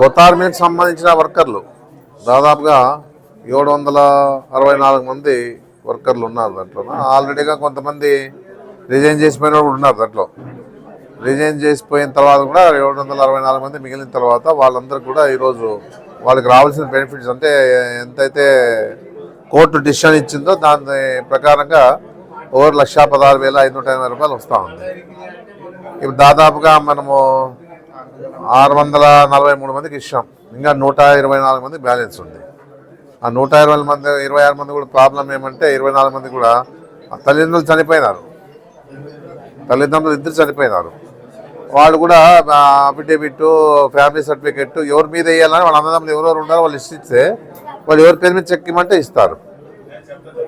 కొత్తార్ సంబంధించిన వర్కర్లు. దాదాపుగా ఏడు వందల అరవై నాలుగు మంది వర్కర్లు ఉన్నారు దాంట్లో ఆల్రెడీగా కొంతమంది రిజైన్ చేసిపోయిన వాళ్ళు ఉన్నారు దాంట్లో. రిజైన్ చేసిపోయిన తర్వాత కూడా ఏడు వందల అరవై నాలుగు మంది మిగిలిన తర్వాత వాళ్ళందరూ కూడా ఈరోజు వాళ్ళకి రావాల్సిన బెనిఫిట్స్ అంటే ఎంతైతే కోర్టు డిసిషన్ ఇచ్చిందో దాని ప్రకారంగా ఓవర్ లక్ష పదహారు వేల ఐదు నూట ఎనభై రూపాయలు వస్తూ ఉంది. ఇప్పుడు దాదాపుగా మనము ఆరు వందల నలభై మూడు మందికి ఇచ్చాం ఇంకా నూట ఇరవై నాలుగు మంది బ్యాలెన్స్ ఉంది. ఆ నూట ఇరవై మంది ఇరవై ఆరు మంది కూడా ప్రాబ్లం ఏమంటే ఇరవై నాలుగు మంది కూడా తల్లిదండ్రులు చనిపోయినారు. తల్లిదండ్రులు ఇద్దరు చనిపోయినారు. వాళ్ళు కూడా అఫిడేవిట్ ఫ్యామిలీ సర్టిఫికెట్ ఎవరి మీద వేయాలని వాళ్ళ అన్నదమ్ములు ఎవరెవరు ఉన్నారో వాళ్ళు ఇస్తే వాళ్ళు ఎవరి పేరు మీద చెక్ ఇమ్మంటే ఇస్తారు.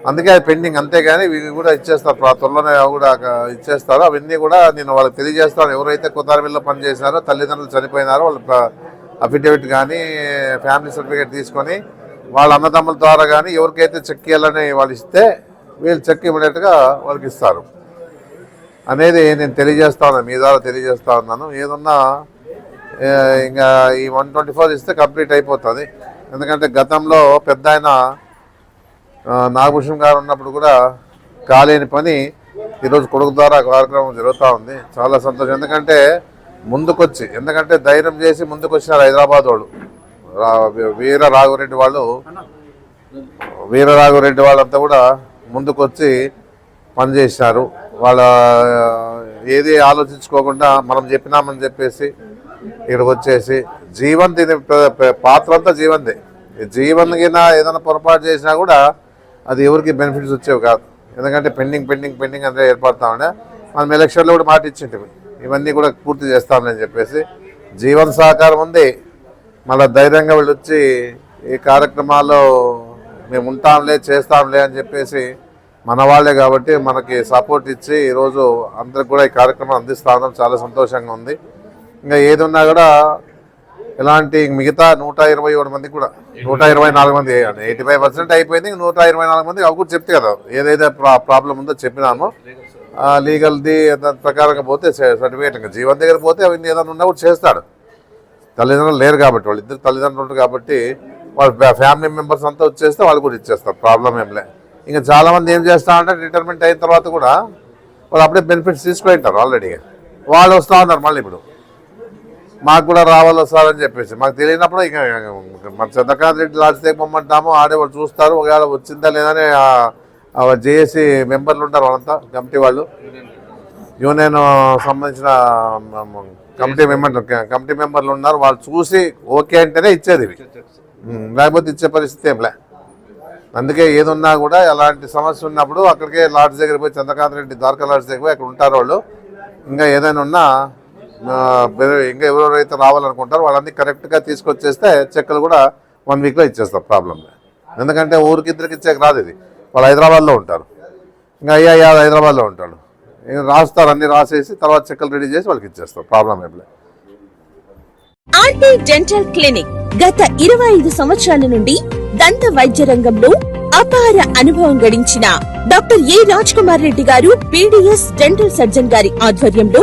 అందుకే అది పెండింగ్. అంతేగాని ఇవి కూడా ఇచ్చేస్తారు. ప్రా- త్వరలోనే కూడా ఇచ్చేస్తారు. అవన్నీ కూడా నేను వాళ్ళకి తెలియజేస్తాను. ఎవరైతే కొత్తారమిల్లో పనిచేసినారో తల్లిదండ్రులు చనిపోయినారో వాళ్ళ అఫిడవిట్ కానీ ఫ్యామిలీ సర్టిఫికేట్ తీసుకొని వాళ్ళ అన్నదమ్ముల ద్వారా కానీ ఎవరికైతే చెక్ ఇవ్వాలని వాళ్ళు ఇస్తే వీళ్ళు చెక్ ఇమ్మీడియట్గా వాళ్ళకి ఇస్తారు. అనేది నేను తెలియజేస్తా ఉన్నాను మీ ద్వారా తెలియజేస్తా ఉన్నాను. ఏదన్నా ఇంకా ఈ వన్ ట్వంటీ ఫోర్ ఇస్తే కంప్లీట్ అయిపోతుంది. ఎందుకంటే గతంలో పెద్ద నాగభూషణ్ గారు ఉన్నప్పుడు కూడా కాలేని పని ఈరోజు కొడుకు ద్వారా కార్యక్రమం జరుగుతూ ఉంది. చాలా సంతోషం. ఎందుకంటే ముందుకొచ్చి ఎందుకంటే ధైర్యం చేసి ముందుకొచ్చినారు హైదరాబాద్ వాళ్ళు. వీర రాఘవరెడ్డి వాళ్ళు వీర రాఘవరెడ్డి వాళ్ళంతా కూడా ముందుకొచ్చి పనిచేసినారు వాళ్ళ ఏది ఆలోచించుకోకుండా మనం చెప్పినామని చెప్పేసి ఇక్కడికి వచ్చేసి జీవన్ దీని పాత్ర అంతా జీవందే. జీవన్ కింద ఏదైనా పొరపాటు చేసినా కూడా అది ఎవరికి బెనిఫిట్స్ వచ్చేవి కాదు. ఎందుకంటే పెండింగ్ పెండింగ్ పెండింగ్ అంతా ఏర్పడతా ఉండే. మనం ఎలక్షన్లో కూడా మాట ఇచ్చింటివి. ఇవన్నీ కూడా పూర్తి చేస్తామని చెప్పేసి జీవన్ సహకారం ఉంది. మళ్ళీ ధైర్యంగా వీళ్ళు వచ్చి ఈ కార్యక్రమాల్లో మేము ఉంటాంలే చేస్తాంలే అని చెప్పేసి మన వాళ్ళే కాబట్టి మనకి సపోర్ట్ ఇచ్చి ఈరోజు అందరికి కూడా ఈ కార్యక్రమం అందిస్తా ఉన్నాం. చాలా సంతోషంగా ఉంది. ఇంకా ఏది ఉన్నా కూడా ఇలాంటి మిగతా నూట ఇరవై ఏడు మంది కూడా నూట ఇరవై నాలుగు మంది ఎయిటీ ఫైవ్ పర్సెంట్ అయిపోయింది నూట ఇరవై నాలుగు మంది అవి కూడా చెప్తే కదా ఏదైతే ప్రాబ్లం ఉందో చెప్పినామో. లీగల్ది దాని ప్రకారంగా పోతే సర్టిఫికేట్ ఇంకా జీవన్ దగ్గర పోతే అవి ఏదైనా ఉన్నా కూడా చేస్తాడు. తల్లిదండ్రులు లేరు కాబట్టి వాళ్ళు ఇద్దరు తల్లిదండ్రులు ఉంటారు కాబట్టి వాళ్ళ ఫ్యామిలీ మెంబర్స్ అంతా వచ్చేస్తే వాళ్ళు కూడా ఇచ్చేస్తారు ప్రాబ్లం ఏం లే. ఇంకా చాలామంది ఏం చేస్తారంటే రిటైర్మెంట్ అయిన తర్వాత కూడా వాళ్ళు అప్పుడే బెనిఫిట్స్ తీసుకుంటారు ఆల్రెడీ. వాళ్ళు వస్తూ ఉన్నారు మళ్ళీ ఇప్పుడు. మాకు కూడా రావాలో సార్ అని చెప్పేసి. మాకు తెలియనప్పుడు ఇక మన చంద్రకాంత్ రెడ్డి లాడ్జ్ తెగమంటాము ఆడేవాళ్ళు చూస్తారు ఒకవేళ వచ్చిందా లేదని జేఏసీ మెంబర్లు ఉంటారు వాళ్ళంతా కమిటీ వాళ్ళు. యూనియన్ సంబంధించిన కమిటీ మెంబర్ కమిటీ మెంబర్లు ఉన్నారు వాళ్ళు చూసి ఓకే అంటేనే ఇచ్చేది ఇవి. లేకపోతే ఇచ్చే పరిస్థితి ఏంలే అందుకే ఏదున్నా కూడా ఎలాంటి సమస్య ఉన్నప్పుడు అక్కడికే లాడ్జ్ దగ్గర పోయి చంద్రకాంత్ రెడ్డి ద్వారకా లాడ్జ్ దగ్గర పోయి అక్కడ ఉంటారు వాళ్ళు. ఇంకా ఏదైనా ఉన్నా ఇంకా ఎవరెవరైతే రావాలనుకుంటారో వాళ్ళన్నీ కరెక్ట్గా తీసుకొచ్చేస్తే చెక్కలు కూడా వన్ వీక్లో ఇచ్చేస్తారు ప్రాబ్లం ఎందుకంటే ఊరికి ఇద్దరికి ఇచ్చేకి రాదు ఇది. వాళ్ళు హైదరాబాద్లో ఉంటారు. ఇంకా అయ్యా అయ్యా హైదరాబాద్లో ఉంటాడు. ఇంకా రాస్తారు అన్ని రాసేసి తర్వాత చెక్కలు రెడీ చేసి వాళ్ళకి ఇచ్చేస్తారు ప్రాబ్లం ఏం లేదు. ఆర్టీ డెంటల్ క్లినిక్ గత ఇరవై ఐదు సంవత్సరాల నుండి దంత వైద్య రంగంలో అపార అనుభవం గడించిన doctor A Raj Kumar Reddy garu BDS dental surgeon గారి ఆధ్వర్యంలో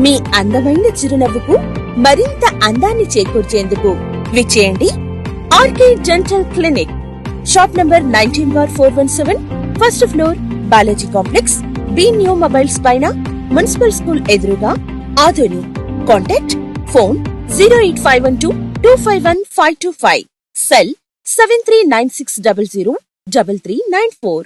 మీ అందమైన చిరునవ్వుకు మరింత అందాన్ని చేకూర్చేందుకు విచ్చేయండి RK dental clinic. Shop number nineteen bar four one seven first floor Balaji complex B new mobiles పైన మున్సిపల్ స్కూల్ ఎదురుగా Adoni. Contact phone zero eight five one two two five one five two five. Cell seven three nine six double zero double three nine four.